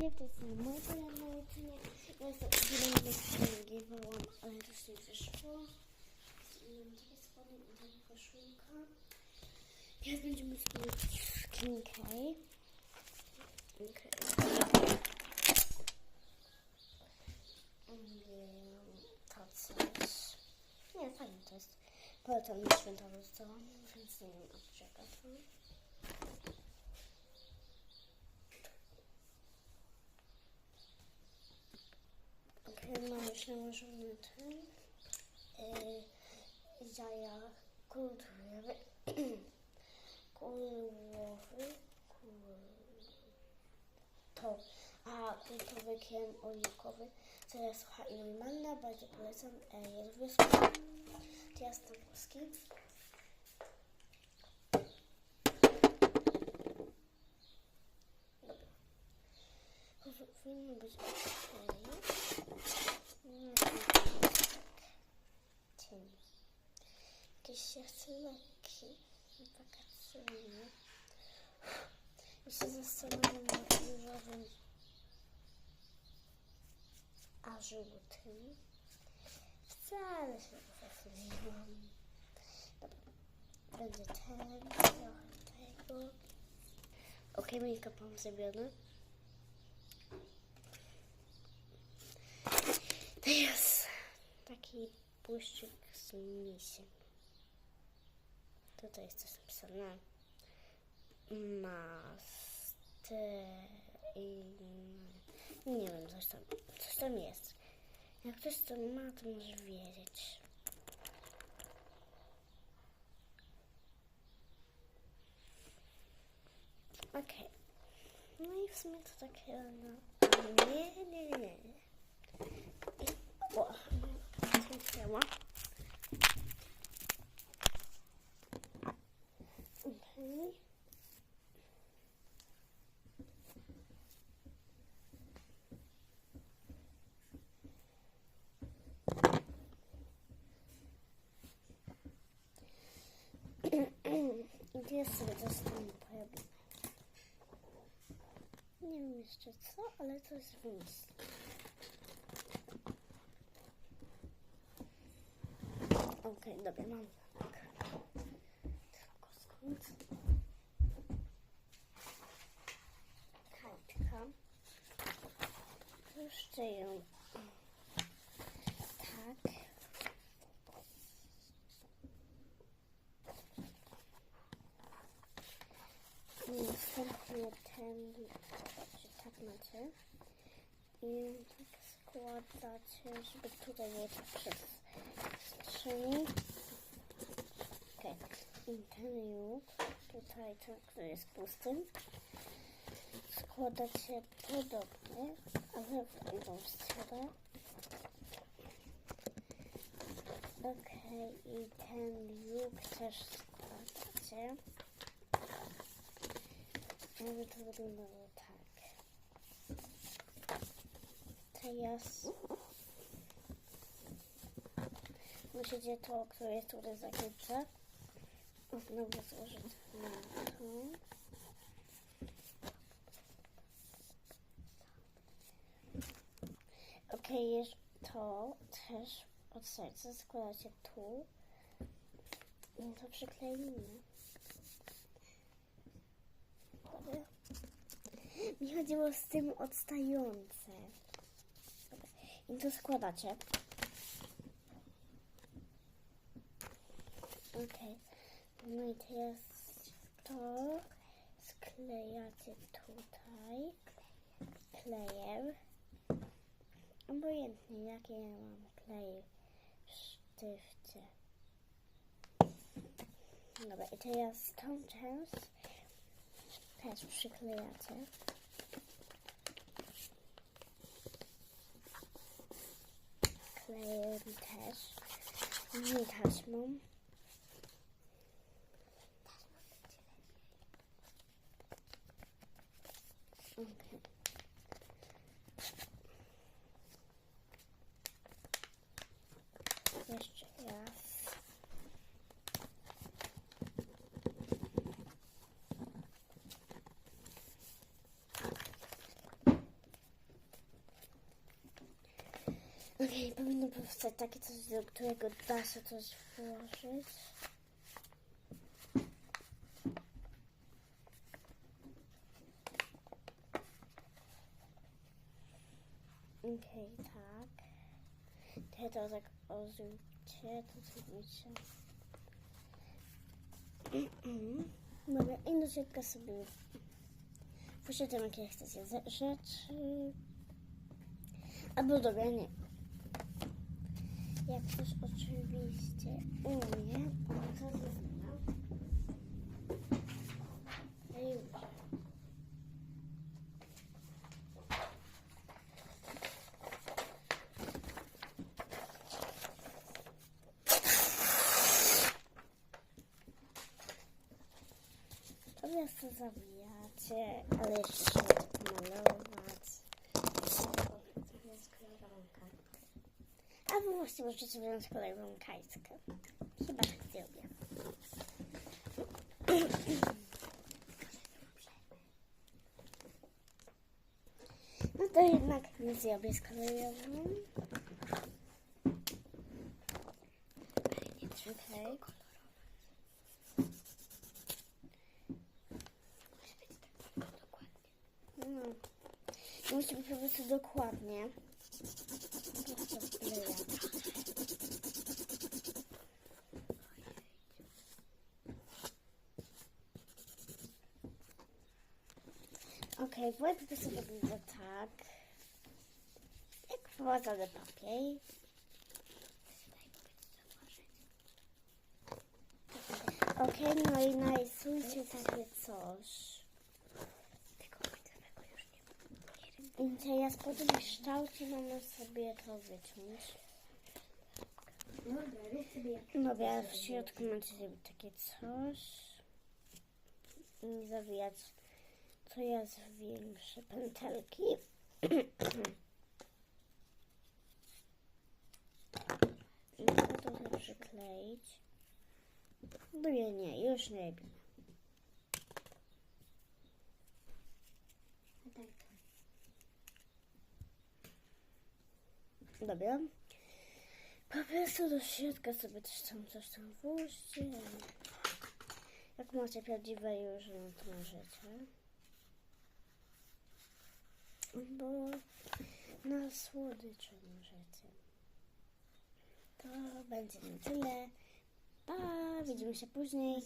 Filip, to jest mój kanał na YouTube. Ja jestem zielony księgi, wołam, ale też nie wyszło. Mam takie spodnie i taka koszulka. Teraz będziemy spróbować Skin K. Okay. Nie, fajnie to jest. Polecam mi święta więc nie wiem od czego to. Okej, mam już nałożony ten yy, jaja kulturowy, kulowy, kul... to, a kultowy krem oliwkowy, teraz sucha i normalna, bardzo polecam, e, wysoko, teraz włoski. Dobra. Powinno być ok. Cień. Jakieś leki wakacyjne. I się zastanawiam nad różowym a żółtym. Wcale się nie zastanawiam. Dobra. Będzie ten, trochę tego. Ok, make-up mam zrobiony. Teraz taki błyszczyk z misiem. Tutaj jest coś napisane. Master. Nie wiem, coś tam, coś tam jest. Jak ktoś to ma, to może wiedzieć. Okej. No i w sumie to takie... No... Nie, nie, nie. O, zniknęła. Okej. I gdzie sobie dostanę pojawię? Nie wiem jeszcze co, ale to jest wymysł. Okej, dobra, mam tak. Tylko skąd? Jeszcze ją tak. Następnie ten, że tak macie. I tak składacie, żeby tutaj było tak przestrzeni. Okej. I ten łuk, tutaj ten, który jest pusty, składacie podobnie, ale w drugą stronę. Okej, i ten łuk też składacie. Żeby to wyglądało tak. Teraz musicie to, które jest tutaj zakręcę, znowu złożyć na to. Ok, jest to też od serca składacie tu i to przykleimy. Mi chodziło z tym odstające. I to składacie. Okej. No i teraz to sklejacie tutaj klejem. Obojętnie jakie ja mam klej w sztywcie. Dobra, i teraz tą część też przyklejacie. Klejem też. Nie taśmą. Okay. Okej, powinno powstać takie coś, do którego da się coś włożyć. Okej, tak. Te to tak ozujcie, to zrobicie. Dobra, i do środka sobie włożycie jakie chcecie ze- rzeczy. Albo dobra, nie. Jak ktoś oczywiście umie, to zrobię. Już. To zawijacie, ale jeszcze pomalować. To jest kolorową kartkę. Albo właśnie możecie wziąć kolejną kartkę. Chyba tak zrobię. No to jednak nie zrobię z kolorową. Okej. No. Musi być po prostu dokładnie. Wkleja. Okej, okay, prostu wygląda tak. Jak wprowadzony papier. Okej, no i narysujcie takie coś. I teraz po tym kształcie mamy sobie to wyciąć. Dobra, w środku macie zrobić takie coś. I zawijać coraz większe pętelki. I to przykleić. Nie, nie, już nie robimy. Dobra. Po prostu do środka sobie coś tam, coś tam włóżcie. Jak macie prawdziwe już, no to możecie. Bo na słodycze możecie. To będzie na tyle. Pa, widzimy się później.